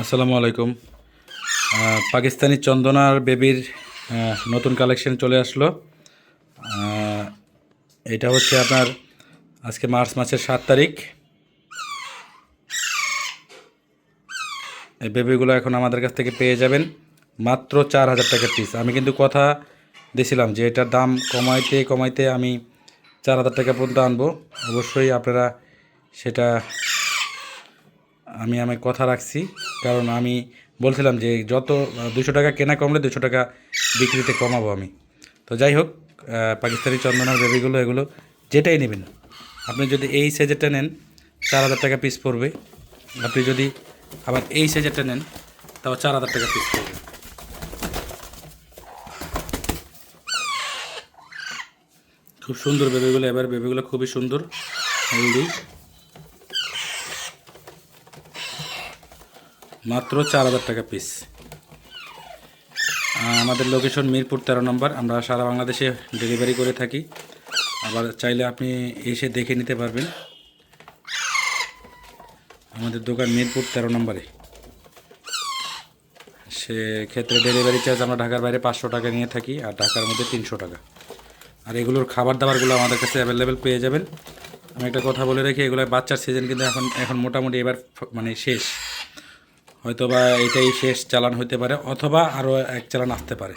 আসসালামু আলাইকুম। পাকিস্তানি চন্দনার বেবির নতুন কালেকশন চলে আসলো। এটা হচ্ছে আপনার আজকে মার্চ মাসের সাত তারিখ। এই বেবিগুলো এখন আমাদের কাছ থেকে পেয়ে যাবেন মাত্র চার হাজার টাকা পিস আমি কিন্তু কথা দিয়েছিলাম যে এটার দাম কমাইতে কমাইতে আমি চার হাজার টাকা পর্যন্ত আনব। অবশ্যই আপনারা সেটা আমি আমার কথা রাখছি। কারণ আমি বলছিলাম যে যত দুশো টাকা কেনা কমলে দুশো টাকা বিক্রিতে কমাবো আমি। তো যাই হোক পাকিস্তানি চন্দনার বেবিগুলো, এগুলো যেটাই নেবেন, আপনি যদি এই সাইজেরটা নেন, চার হাজার টাকা পিস পড়বে। আপনি যদি আবার এই সাইজেরটা নেন, তাও চার হাজার টাকা পিস পড়বে। খুব সুন্দর বেবিগুলো, এবার বেবিগুলো খুবই সুন্দর হেলদি মাত্র চার হাজার টাকা পিস আমাদের লোকেশন মিরপুর তেরো নম্বর। আমরা সারা বাংলাদেশে ডেলিভারি করে থাকি। আবার চাইলে আপনি এসে দেখে নিতে পারবেন। আমাদের দোকান মিরপুর তেরো নম্বরে। সে ক্ষেত্রে ডেলিভারি চার্জ আমরা ঢাকার বাইরে পাঁচশো টাকা নিয়ে থাকি, আর ঢাকার মধ্যে তিনশো টাকা। আর এগুলোর খাবার দাবারগুলো আমাদের কাছে অ্যাভেলেবেল পেয়ে যাবেন। আমি একটা কথা বলে রাখি, এগুলো বাচ্চার সিজন কিন্তু এখন এখন মোটামুটি এবার মানে শেষ। হয়তো বা এটাই শেষ চালান হইতে পারে অথবা আরও এক চালান আসতে পারে।